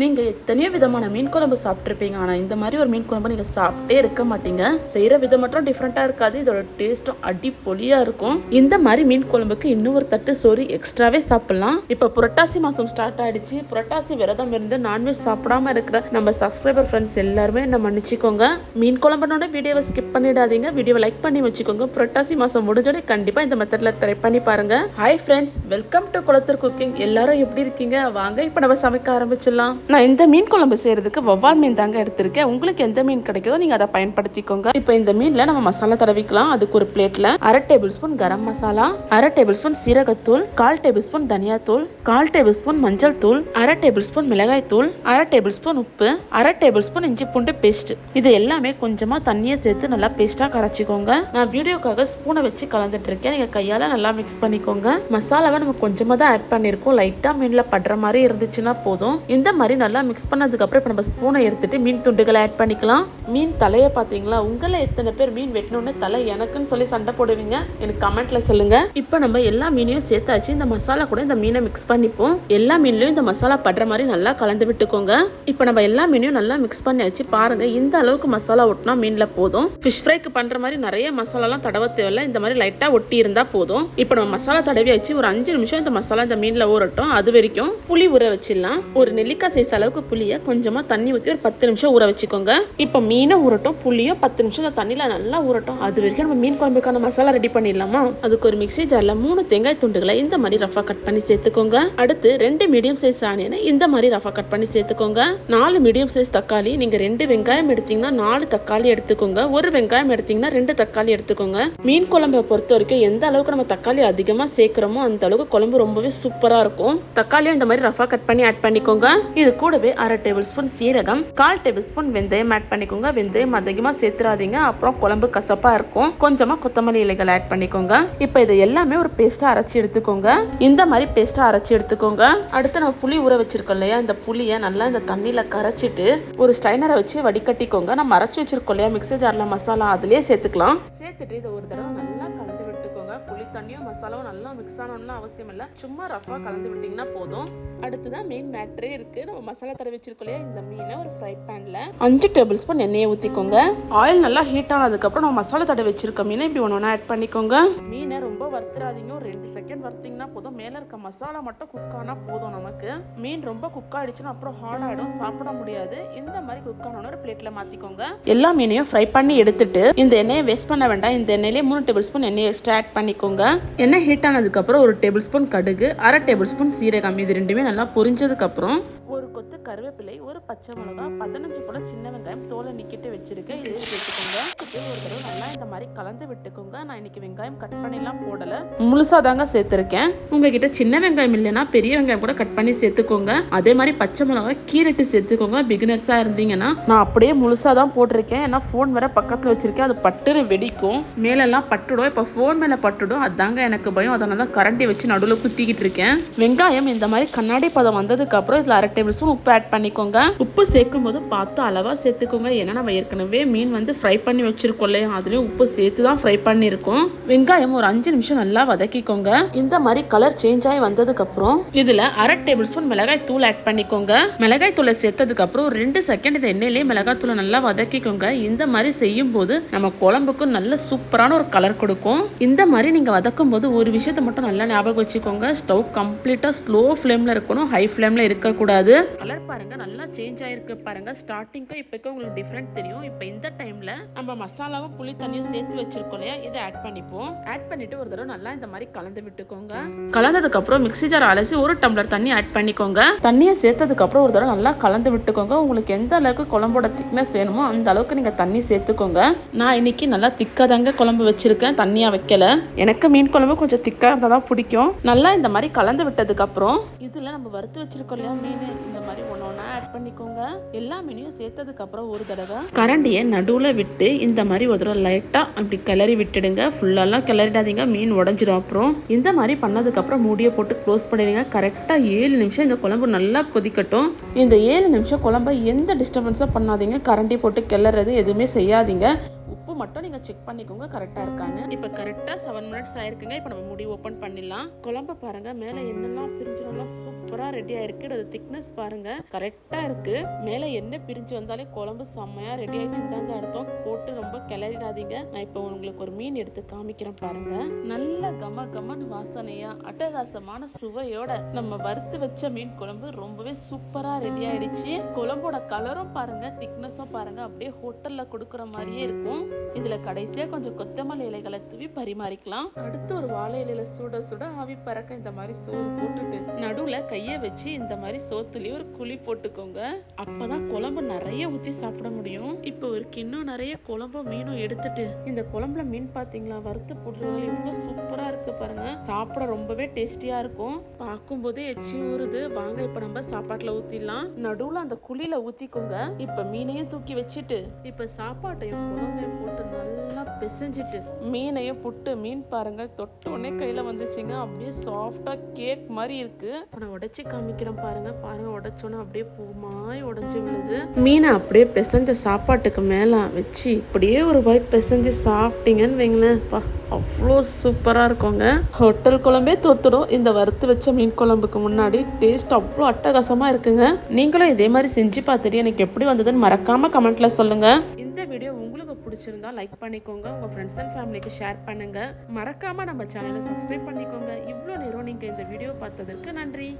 நீங்கள் எத்தனையோ விதமான மீன் குழம்பு சாப்பிட்ருப்பீங்க ஆனால் இந்த மாதிரி ஒரு மீன் குழம்பு நீங்கள் சாப்பிட்டே இருக்க மாட்டீங்க. செய்கிற விதம் மட்டும் டிஃப்ரெண்ட்டாக இருக்காது இதோட டேஸ்ட்டும் அடிப்பொலியாக இருக்கும். இந்த மாதிரி மீன் குழம்புக்கு இன்னும் ஒரு தட்டு சோறு எக்ஸ்ட்ராவே சாப்பிட்லாம். இப்போ புரட்டாசி மாதம் ஸ்டார்ட் ஆகிடுச்சு புரட்டாசி விரதம் இருந்து நான்வெஜ் சாப்பிடாம இருக்கிற நம்ம சப்ஸ்கிரைபர் ஃப்ரெண்ட்ஸ் எல்லாருமே என்ன மன்னிச்சிக்கோங்க. மீன் குழம்புனோட வீடியோவை ஸ்கிப் பண்ணிடாதீங்க. வீடியோவை லைக் பண்ணி வச்சுக்கோங்க. புரட்டாசி மாதம் முடிஞ்சோடனே கண்டிப்பாக இந்த மெத்தடில் ட்ரை பண்ணி பாருங்க. Hi friends welcome to Kulathur cooking எல்லாரும் எப்படி இருக்கீங்க? வாங்க இப்போ நம்ம சமைக்க ஆரம்பிச்சிடலாம். நான் இந்த மீன் குழம்பு செய்யறதுக்கு வவ்வால் மீன் தாங்க எடுத்திருக்கேன். உங்களுக்கு எந்த மீன் கிடைக்குதோ நீங்கள் அதை பயன்படுத்திக்கோங்க. இப்போ இந்த மீனில் நம்ம மசாலா தடவிக்கலாம். அதுக்கு ஒரு பிளேட்டில் அரை டேபிள் ஸ்பூன் கரம் மசாலா அரை டேபிள் ஸ்பூன் சீரகத்தூள் கால் டேபிள் ஸ்பூன் தனியாத்தூள் கால் டேபிள் ஸ்பூன் மஞ்சள் தூள் அரை டேபிள் ஸ்பூன் மிளகாய் தூள் அரை டேபிள் ஸ்பூன் உப்பு அரை டேபிள் ஸ்பூன் இஞ்சி பூண்டு பேஸ்ட். இது எல்லாமே கொஞ்சமாக தண்ணியை சேர்த்து நல்லா பேஸ்ட்டாக கரைச்சிக்கோங்க. நான் வீடியோக்காக ஸ்பூனை வச்சு கலந்துட்டு இருக்கேன். நீங்கள் கையால் நல்லா மிக்ஸ் பண்ணிக்கோங்க. மசாலாவை நம்ம கொஞ்சமாக தான் ஆட் பண்ணியிருக்கோம் லைட்டாக மீனில் படுற மாதிரி இருந்துச்சுன்னா போதும். இந்த மாதிரி நல்லா மிக்ஸ் பண்ணதுக்கப்புறம் இப்போ நம்ம ஸ்பூனை எடுத்துகிட்டு மீன் துண்டுகளை ஆட் பண்ணிக்கலாம். மீன் தலையை பார்த்தீங்களா? உங்களை எத்தனை பேர் மீன் வெட்டணும்னு தலை எனக்குன்னு சொல்லி சண்டை போடுவீங்க? எனக்கு கமெண்ட்டில் சொல்லுங்கள் இப்போ நம்ம எல்லா மீனையும் சேர்த்தாச்சு. இந்த மசாலா கூட இந்த மீனை மிக்ஸ் பண்ணிப்போம். எல்லா மீன்லையும் இந்த மசாலா படுற மாதிரி நல்லா கலந்து விட்டுக்கோங்க. இப்போ நம்ம எல்லா மீனையும் நல்லா மிக்ஸ் பண்ணியாச்சு. பாருங்கள் இந்த அளவுக்கு மசாலா ஒட்டினா மீனில் போதும். ஃபிஷ் ஃப்ரைக்கு பண்ணுற மாதிரி நிறைய மசாலாலாம் தடவ தேவையில்ல. இந்த மாதிரி லைட்டாக ஒட்டி இருந்தால் போதும். இப்போ நம்ம மசாலா தடவி வச்சு ஒரு அஞ்சு நிமிஷம் இந்த மசாலா இந்த மீனில் ஊறட்டும். அது வரைக்கும் புளி ஊற வச்சிடலாம். ஒரு நெல்லிக்காய் சைஸ் அளவுக்கு புளியை கொஞ்சமா தண்ணி ஊற்றி ஒரு பத்து நிமிஷம் ஊற வச்சுக்கோங்க. இப்போ மீனை ஊறட்டும் புளியும் பத்து நிமிஷம் அந்த தண்ணியில் நல்லா ஊறட்டும். அது வரைக்கும் நம்ம மீன் குழம்புக்கான மசாலா ரெடி பண்ணிடலாமா? அதுக்கு ஒரு மிக்ஸி ஜார்ல மூணு தேங்காய் துண்டுகளை இந்த மாதிரி ரஃபா கட் பண்ணி சேர்த்துக்கோங்க. அடுத்து ரெண்டு மீடியம் சைஸ் ஆனியனை இந்த மாதிரி ரஃபா கட் பண்ணி சேர்த்துக்கோங்க. நாலு மீடியம் சைஸ் தக்காளி நீங்கள் ரெண்டு வெங்காயம் எடுத்தீங்கன்னா நாலு தக்காளி எடுத்துக்கோங்க. ஒரு வெங்காயம் எடுத்தீங்கன்னா ரெண்டு தக்காளி எடுத்துக்கோங்க. மீன் குழம்பை பொறுத்த வரைக்கும் எந்த அளவுக்கு நம்ம தக்காளி அதிகமாக சேர்க்குறோமோ அந்த அளவுக்கு குழம்பு ரொம்பவே சூப்பராக இருக்கும். தக்காளியும் இந்த மாதிரி ரஃபா கட் பண்ணி ஆட் பண்ணிக்கோங்க. இது கூடவே அரை டேபிள் ஸ்பூன் சீரகம் கால் டேபிள் ஸ்பூன் வெந்தயம் ஆட் பண்ணிக்கோங்க. வெந்தயம் அதிகமாக சேர்த்துறாதீங்க அப்புறம் குழம்பு கசப்பா இருக்கும். கொஞ்சமாக கொத்தமல்லி இலைகள் ஆட் பண்ணிக்கோங்க. இப்போ இதை எல்லாமே ஒரு பேஸ்ட்டாக அரைச்சி எடுத்துக்கோங்க. இந்த மாதிரி பேஸ்ட்டாக அரைச்சி எடுத்துக்கோங்க. அடுத்து நம்ம புளி ஊற வச்சிருக்கோம் இல்லையா? இந்த புளியை நல்லா இந்த தண்ணியில் கரைச்சிட்டு ஒரு ஸ்டைனரை வச்சு வடிகட்டிக்கோங்க. நம்ம அரைச்சி வச்சிருக்கோம் இல்லையா? மிக்சர் ஜாரில் மசாலா அதுலேயே சேர்த்துக்கலாம் சேர்த்துட்டு இதை ஒரு தடவை நல்லா புளி தண்ணியும் மசாலாவும் நல்லா மிக்ஸ் ஆனோம்னு அவசியம் இல்லை. சும்மா ரஃபாக கலந்து விட்டிங்கன்னா போதும். அடுத்ததான் மெயின் மேட்ரே இருக்கு. நம்ம மசாலா தர வச்சிருக்கோம் இல்லையா இந்த மீனை ஒரு ஃப்ரை பேனில் அஞ்சு டேபிள் ஸ்பூன் எண்ணெயை ஊற்றிக்கோங்க ஆயில் நல்லா ஹீட் ஆனதுக்கப்புறம் நம்ம மசாலா தடை வச்சிருக்க மீனை இப்படி ஒன்று ஒன்றா ஆட் பண்ணிக்கோங்க. மீனை ரொம்ப வறுத்துறாதீங்க. ஒரு ரெண்டு செகண்ட் வறுத்தீங்கன்னா போதும். மேலே இருக்க மசாலா மட்டும் குக் ஆனால் போதும் நமக்கு. மீன் ரொம்ப குக் ஆயிடுச்சுன்னா அப்புறம் ஹார்ட் ஆகிடும் சாப்பிட முடியாது. இந்த மாதிரி குக் ஆனோட ஒரு பிளேட்டில் மாற்றிக்கோங்க எல்லா மீனையும் ஃப்ரை பண்ணி எடுத்துட்டு இந்த எண்ணெயை வேஸ்ட் பண்ண வேண்டாம். இந்த எண்ணெயிலே மூணு டேபிள் ஸ்பூன் எண்ணெயை எக்ஸ்ட்ரா ஆட் பண்ணிக்கோங்க. எண்ணெய் ஹீட் ஆனதுக்கப்புறம் ஒரு டேபிள் ஸ்பூன் கடுகு அரை டேபிள் ஸ்பூன் சீரகம் இது ரெண்டுமே நல்லா பொரிஞ்சதுக்கப்புறம் ஒரு கொத்து கருவேப்பிலை ஒரு பச்சை மிளகாய் பதினஞ்சு போல சின்ன வெங்காயம் தோலை நிக்கிட்டு வச்சிருக்கேன். இதை சேர்த்துக்கோங்க ஒரு தடவை நல்லா இந்த மாதிரி கலந்து விட்டுக்கோங்க. நான் இன்னைக்கு வெங்காயம் கட் பண்ணிலாம் போடல. முழுசா தாங்க சேர்த்துருக்கேன். உங்ககிட்ட சின்ன வெங்காயம் இல்லைன்னா பெரிய வெங்காயம் கூட கட் பண்ணி சேர்த்துக்கோங்க. அதே மாதிரி பச்சை மிளகாய் கீரைட்டு சேர்த்துக்கோங்க. பிகினர்ஸா இருந்தீங்கன்னா நான் அப்படியே முழுசா தான் போட்டிருக்கேன். ஏன்னா ஃபோன் வேற பக்கத்துல வச்சிருக்கேன். அது பட்டுன்னு வெடிக்கும். மேலெல்லாம் பட்டுடும். இப்போ ஃபோன் மேல பட்டுடும். அதாங்க எனக்கு பயம். அதனால தான் கரண்டி வச்சு நடுவில் குத்திக்கிட்டு இருக்கேன். வெங்காயம் இந்த மாதிரி கண்ணாடி பதம் வந்ததுக்கு அப்புறம் இதுல அரை டேபிள் ஸ்பூன் உப்பு ஆட் பண்ணிக்கோங்க. உப்பு சேர்க்கும் போது பார்த்து அளவாக சேர்த்துக்கோங்க. ஏன்னா நம்ம ஏற்கனவே மீன் வந்து ஃப்ரை பண்ணி வச்சிருக்கோம் இல்லையா? அதுலயும் உப்பு சேர்த்து தான் ஃப்ரை பண்ணியிருக்கோம். வெங்காயம் ஒரு அஞ்சு நிமிஷம் நல்லா வதக்கிக்கோங்க. இந்த மாதிரி கலர் சேஞ்ச் ஆகி வந்ததுக்கு அப்புறம் இதுல அரை டேபிள் ஸ்பூன் மிளகாய் தூள் ஆட் பண்ணிக்கோங்க. மிளகாய் தூளை சேர்த்ததுக்கு அப்புறம் ரெண்டு செகண்ட் இந்த எண்ணெயிலேயே மிளகாய் தூளை நல்லா வதக்கிக்கோங்க. இந்த மாதிரி செய்யும் போது நம்ம குழம்புக்கு நல்ல சூப்பரான ஒரு கலர் கொடுக்கும். இந்த மாதிரி நீங்க வதக்கும் போது ஒரு விஷயத்தை மட்டும் நல்லா ஞாபகம் வச்சுக்கோங்க. ஸ்டவ் கம்ப்ளீட்டா ஸ்லோ ஃப்ளேமில் இருக்கணும். ஹை ஃப்ளேமில் இருக்கக்கூடாது. கலர் பாருங்க நல்லா சேஞ்ச் ஆகிருக்கு பாருங்கள் ஸ்டார்டிங்க்கும் இப்போக்கும் உங்களுக்கு டிஃப்ரெண்ட் தெரியும். இப்போ இந்த டைமில் நம்ம மசாலாவும் புளி தண்ணியும் சேர்த்து வச்சிருக்கோம் இல்லையா? இதை ஆட் பண்ணிப்போம். ஆட் பண்ணிட்டு ஒரு தடவை நல்லா இந்த மாதிரி கலந்து விட்டுக்கோங்க. கலந்ததுக்கு அப்புறம் மிக்ஸி ஜார் அலசி ஒரு டம்ளர் தண்ணி ஆட் பண்ணிக்கோங்க. தண்ணியை சேர்த்ததுக்கு அப்புறம் ஒரு தடவை நல்லா கலந்து விட்டுக்கோங்க. உங்களுக்கு எந்த அளவுக்கு குழம்போட திக்னஸ் வேணுமோ அந்த அளவுக்கு நீங்கள் தண்ணி சேர்த்துக்கோங்க. நான் இன்னைக்கு நல்லா திக்காக தாங்க குழம்பு வச்சிருக்கேன். தண்ணியாக வைக்கல. எனக்கு மீன் குழம்பு கொஞ்சம் திக்காக இருந்தால் தான் பிடிக்கும். நல்லா இந்த மாதிரி கலந்து விட்டதுக்கு அப்புறம் நம்ம வறுத்து வச்சிருக்கோம் இல்லையா மீன்? இந்த மாதிரி ஒன்று ஒன்றா ஆட் பண்ணிக்கோங்க. எல்லா மீனையும் சேர்த்ததுக்கு அப்புறம் ஒரு தடவை கரண்டியை நடுவில் விட்டு இந்த மாதிரி ஒரு தடவை லைட்டாக அப்படி கிளறி விட்டுடுங்க. ஃபுல்லாலாம் கிளறிடாதீங்க. மீன் உடஞ்சிடும் அப்புறம். இந்த மாதிரி பண்ணதுக்கப்புறம் மூடியை போட்டு க்ளோஸ் பண்ணிடுங்க. கரெக்டாக ஏழு நிமிஷம் இந்த குழம்பு நல்லா கொதிக்கட்டும். இந்த ஏழு நிமிஷம் குழம்ப எந்த டிஸ்டர்பன்ஸும் பண்ணாதீங்க. கரண்டி போட்டு கிளறது எதுவுமே செய்யாதீங்க. மட்டும் நீங்கள் செக் பண்ணிக்கோங்க கரெக்டாக இருக்கான்னு. இப்போ கரெக்டாக செவன் மினிட்ஸ் ஆயிருக்குங்க. இப்போ நம்ம முடி ஓப்பன் பண்ணிடலாம். குழம்பு பாருங்க. மேலே என்னெல்லாம் பிரிஞ்சு நல்லா சூப்பராக ரெடி ஆயிருக்கு. அது திக்னஸ் பாருங்க. கரெக்டாக இருக்கு. மேலே என்ன பிரிஞ்சு வந்தாலே குழம்பு செம்மையாக ரெடி ஆயிடுச்சுன்னு தாங்க அர்த்தம். போட்டு ரொம்ப கிளறிடாதீங்க. நான் இப்போ உங்களுக்கு ஒரு மீன் எடுத்து காமிக்கிறேன் பாருங்க. நல்ல கம கமன்னு வாசனையா அட்டகாசமான சுவையோட நம்ம வறுத்து வச்ச மீன் குழம்பு ரொம்பவே சூப்பரா ரெடி ஆயிடுச்சு. குழம்போட கலரும் பாருங்க. திக்னஸும் பாருங்க. அப்படியே ஹோட்டல்ல கொடுக்குற மாதிரியே இருக்கும். இதுல கடைசியா கொஞ்சம் கொத்தமல்லி இலைகளை தூவி பரிமாறிக்கலாம். அடுத்து ஒரு வாழை இலையில சுட சுட ஆவி பறக்க இந்த மாதிரி சோறு போட்டுட்டு நடுவுல கைய வச்சு இந்த மாதிரி சோத்துலயே ஒரு குழி போட்டுக்கோங்க. அப்பதான் குழம்பு நிறைய ஊத்தி சாப்பிட முடியும். இப்போ ஒரு கிண்ணம் நிறைய குழம்பும் மீனும் எடுத்துட்டு இந்த குழம்புல மீன் பாத்தீங்களா? வறுத்து போடுறதுல எவ்வளவு சூப்பரா இருக்கு பாருங்க. சாப்பிட ரொம்பவே டேஸ்டியா இருக்கும். பார்க்கும்போதே எச்சி ஊறுது. வாங்க இப்ப நம்ம சாப்பாட்டுல ஊத்திடலாம். நடுவுல அந்த குழியில ஊத்திக்கோங்க. இப்ப மீனையும் தூக்கி வச்சுட்டு இப்ப சாப்பாட்டையும் குழம்பையும் போட்டு நல்லா பிசைஞ்சிட்டு மீனையும் புட்டு மீன் பாருங்க தொட்ட உடனே கையில வந்துச்சுங்க. அப்படியே சாஃப்டா கேக் மாதிரி இருக்கு. நான் உடைச்சு காமிக்கிறேன் பாருங்க. பாருங்க உடைச்சோன்னா அப்படியே பூமாய் உடைஞ்சு விழுது. மீனை அப்படியே பிசைஞ்ச சாப்பாட்டுக்கு மேல வச்சு அப்படியே ஒரு வாய் பிசைஞ்சு சாப்பிட்டீங்கன்னு வைங்களேன். பா அவ்வளோ சூப்பராக இருக்குங்க. ஹோட்டல் குழம்பே தோத்துடும். இந்த வறுத்து வச்ச மீன் குழம்புக்கு முன்னாடி டேஸ்ட் அவ்வளோ அட்டகாசமாக இருக்குங்க. நீங்களும் இதே மாதிரி செஞ்சு பார்த்துட்டு எனக்கு எப்படி வந்ததுன்னு மறக்காம கமெண்ட்ல சொல்லுங்க. இந்த பிடிச்சிருந்தா லைக் பண்ணிக்கோங்க. உங்கள் ஃப்ரெண்ட்ஸ் அண்ட் ஃபேமிலிக்கு ஷேர் பண்ணுங்க. மறக்காம நம்ம சேனலை சப்ஸ்கிரைப் பண்ணிக்கோங்க. இவ்வளோ நேரம் நீங்கள் இந்த வீடியோ பார்த்ததற்கு நன்றி.